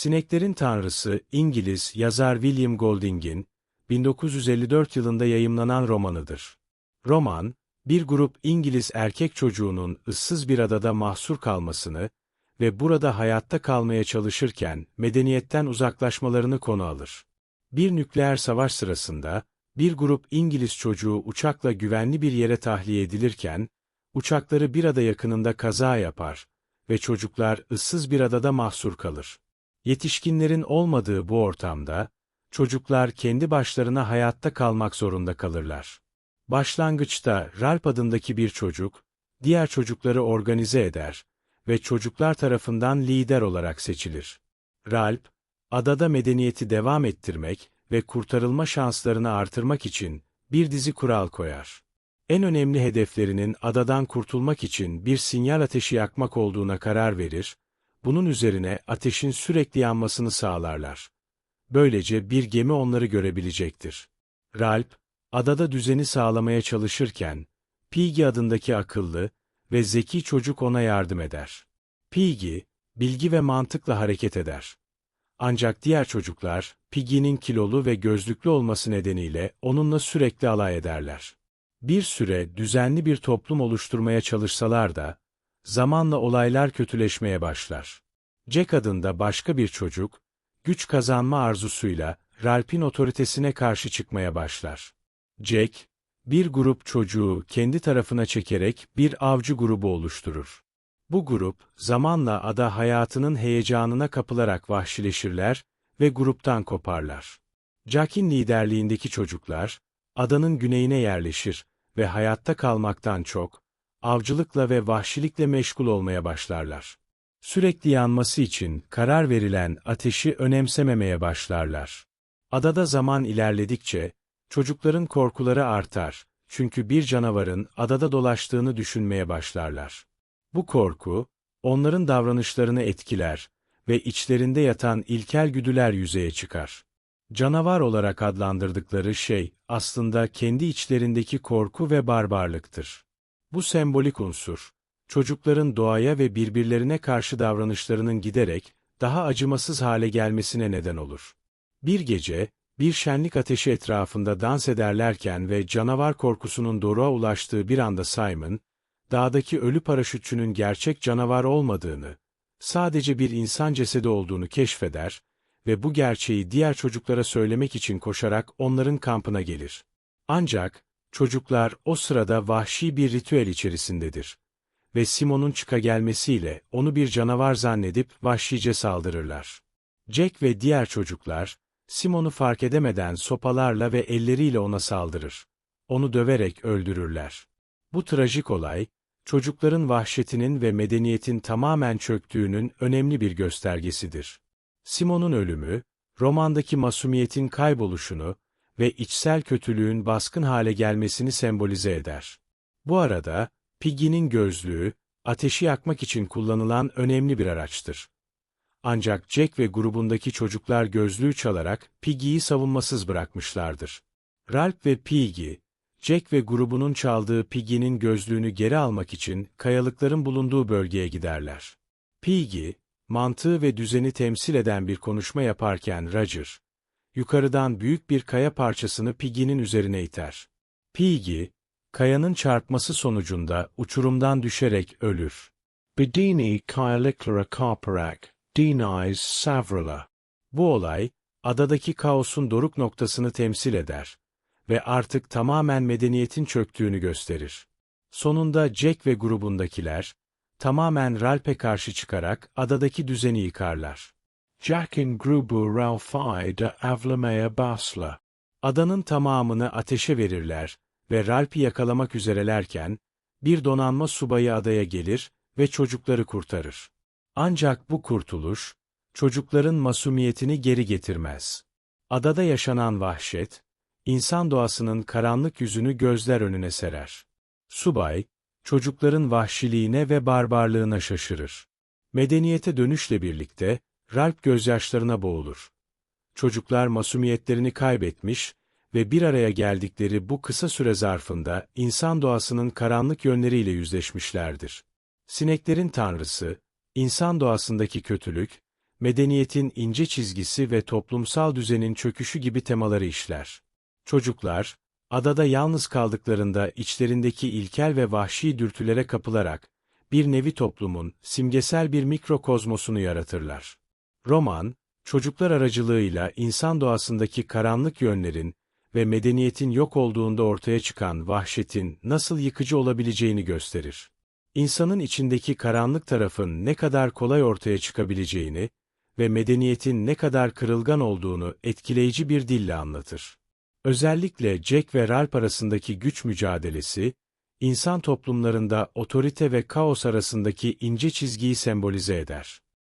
Sineklerin Tanrısı, İngiliz yazar William Golding'in 1954 yılında yayımlanan romanıdır. Roman, bir grup İngiliz erkek çocuğunun ıssız bir adada mahsur kalmasını ve burada hayatta kalmaya çalışırken medeniyetten uzaklaşmalarını konu alır. Bir nükleer savaş sırasında, bir grup İngiliz çocuğu uçakla güvenli bir yere tahliye edilirken, uçakları bir ada yakınında kaza yapar ve çocuklar ıssız bir adada mahsur kalır. Yetişkinlerin olmadığı bu ortamda, çocuklar kendi başlarına hayatta kalmak zorunda kalırlar. Başlangıçta Ralph adındaki bir çocuk, diğer çocukları organize eder ve çocuklar tarafından lider olarak seçilir. Ralph, adada medeniyeti devam ettirmek ve kurtarılma şanslarını artırmak için bir dizi kural koyar. En önemli hedeflerinin adadan kurtulmak için bir sinyal ateşi yakmak olduğuna karar verir, bunun üzerine ateşin sürekli yanmasını sağlarlar. Böylece bir gemi onları görebilecektir. Ralph, adada düzeni sağlamaya çalışırken, Piggy adındaki akıllı ve zeki çocuk ona yardım eder. Piggy, bilgi ve mantıkla hareket eder. Ancak diğer çocuklar, Piggy'nin kilolu ve gözlüklü olması nedeniyle onunla sürekli alay ederler. Bir süre düzenli bir toplum oluşturmaya çalışsalar da, zamanla olaylar kötüleşmeye başlar. Jack adında başka bir çocuk, güç kazanma arzusuyla Ralph'in otoritesine karşı çıkmaya başlar. Jack, bir grup çocuğu kendi tarafına çekerek bir avcı grubu oluşturur. Bu grup, zamanla ada hayatının heyecanına kapılarak vahşileşirler ve gruptan koparlar. Jack'in liderliğindeki çocuklar, adanın güneyine yerleşir ve hayatta kalmaktan çok, avcılıkla ve vahşilikle meşgul olmaya başlarlar. Sürekli yanması için karar verilen ateşi önemsememeye başlarlar. Adada zaman ilerledikçe, çocukların korkuları artar, çünkü bir canavarın adada dolaştığını düşünmeye başlarlar. Bu korku, onların davranışlarını etkiler ve içlerinde yatan ilkel güdüler yüzeye çıkar. Canavar olarak adlandırdıkları şey, aslında kendi içlerindeki korku ve barbarlıktır. Bu sembolik unsur, çocukların doğaya ve birbirlerine karşı davranışlarının giderek daha acımasız hale gelmesine neden olur. Bir gece, bir şenlik ateşi etrafında dans ederlerken ve canavar korkusunun doruğa ulaştığı bir anda Simon, dağdaki ölü paraşütçünün gerçek canavar olmadığını, sadece bir insan cesedi olduğunu keşfeder ve bu gerçeği diğer çocuklara söylemek için koşarak onların kampına gelir. Ancak, çocuklar o sırada vahşi bir ritüel içerisindedir. Ve Simon'un çıka gelmesiyle onu bir canavar zannedip vahşice saldırırlar. Jack ve diğer çocuklar, Simon'u fark edemeden sopalarla ve elleriyle ona saldırır. Onu döverek öldürürler. Bu trajik olay, çocukların vahşetinin ve medeniyetin tamamen çöktüğünün önemli bir göstergesidir. Simon'un ölümü, romandaki masumiyetin kayboluşunu ve içsel kötülüğün baskın hale gelmesini sembolize eder. Bu arada, Piggy'nin gözlüğü, ateşi yakmak için kullanılan önemli bir araçtır. Ancak Jack ve grubundaki çocuklar gözlüğü çalarak Piggy'yi savunmasız bırakmışlardır. Ralph ve Piggy, Jack ve grubunun çaldığı Piggy'nin gözlüğünü geri almak için kayalıkların bulunduğu bölgeye giderler. Piggy, mantığı ve düzeni temsil eden bir konuşma yaparken Roger, yukarıdan büyük bir kaya parçasını Piggy'nin üzerine iter. Piggy, kayanın çarpması sonucunda uçurumdan düşerek ölür. Bedini kayalıklara karparak, denies savrala. Bu olay, adadaki kaosun doruk noktasını temsil eder ve artık tamamen medeniyetin çöktüğünü gösterir. Sonunda Jack ve grubundakiler, tamamen Ralph'e karşı çıkarak adadaki düzeni yıkarlar. Jack'in grubu Ralph'i de avlamaya basla. Adanın tamamını ateşe verirler ve Ralph'i yakalamak üzerelerken, bir donanma subayı adaya gelir ve çocukları kurtarır. Ancak bu kurtuluş, çocukların masumiyetini geri getirmez. Adada yaşanan vahşet, insan doğasının karanlık yüzünü gözler önüne serer. Subay, çocukların vahşiliğine ve barbarlığına şaşırır. Medeniyete dönüşle birlikte, Ralp gözyaşlarına boğulur. Çocuklar masumiyetlerini kaybetmiş ve bir araya geldikleri bu kısa süre zarfında insan doğasının karanlık yönleriyle yüzleşmişlerdir. Sineklerin tanrısı, insan doğasındaki kötülük medeniyetin ince çizgisi ve toplumsal düzenin çöküşü gibi temaları işler. Çocuklar, adada yalnız kaldıklarında içlerindeki ilkel ve vahşi dürtülere kapılarak, bir nevi toplumun simgesel bir mikrokozmosunu yaratırlar. Roman, çocuklar aracılığıyla insan doğasındaki karanlık yönlerin ve medeniyetin yok olduğunda ortaya çıkan vahşetin nasıl yıkıcı olabileceğini gösterir. İnsanın içindeki karanlık tarafın ne kadar kolay ortaya çıkabileceğini ve medeniyetin ne kadar kırılgan olduğunu etkileyici bir dille anlatır. Özellikle Jack ve Ralph arasındaki güç mücadelesi, insan toplumlarında otorite ve kaos arasındaki ince çizgiyi sembolize eder.